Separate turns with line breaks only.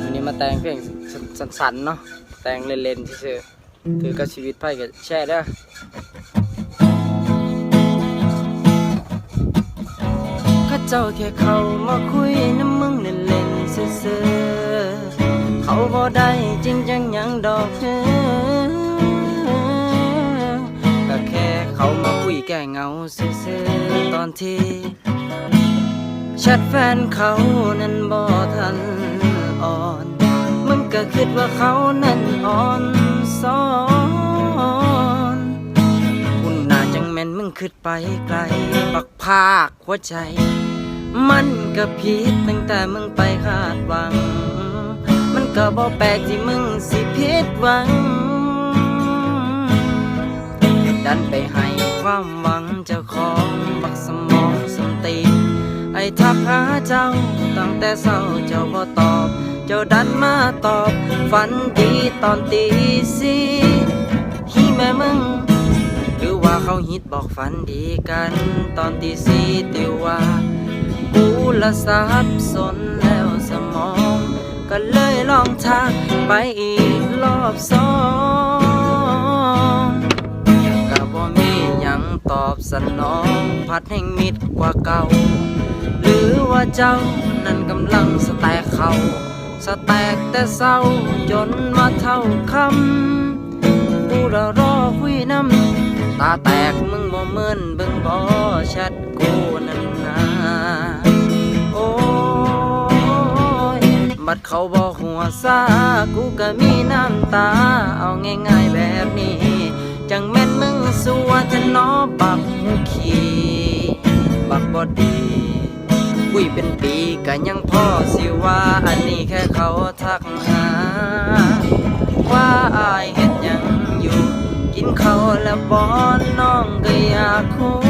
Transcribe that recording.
วันนี้มาแต่งเพลงสั้นๆเนาะแต่งเล่นๆเฉยๆคือกับชีวิตไพ่กับแช่เด้อข้าเจ้าแค่เขามาคุยน้ำมึงเล่นๆซื่อๆเขาบ่ได้จริงจังยังดอกเด้อก็แค่เขามาคุยแก้เงาซื่อๆตอนที่แชทแฟนเขานั้นบ่ทัน คิดว่าเขานั้นอ่อนสอนคุณน่าจังแม่นมึงคิดไปไกลปักภาคหัวใจ มันก็ผิดตั้งแต่มึงไปคาดหวัง มันก็บ่แปลกที่มึงสิผิดหวัง ดันไปให้ความหวังเจ้าของบักสมองสมตีไอ้ทักหาเจ้าตั้งแต่เศร้าเจ้าบ่ตอ จ้าดันมาตอบฝันดีตอนตีสี่ฮีแม่มึง หรือว่าเขาฮิตบอกฝันดีกัน ตอนตีสี่ติวว่า กูละสับสนแล้วสมอง ก็เลยลองทักไปอีกรอบสองก็บ่มีหยังตอบสนอง พัดแห่งมิดกว่าเก่า หรือว่าเจ้านั้นกำลังสแตกเขา สแตกแต่เศร้าจนมาเท่าคำกูรอรอคุยน้ำตาแตกมึงบ่เมินเบิ่งบ่ชัดกูนั่นนาโอ้ยบัดเขาบอกหัวซากูก็มีน้ำตา เอาง่ายๆแบบนี้ จังแม่นมึงสัวจะนอบักหูขี่บักบอดี คุยเป็นปีก็ยังพ่อสิว่า อันนี้แค่เขาทักหา ว่าอายเห็นยังอยู่ กินเขาแล้วบอนน้องก็อยากคุ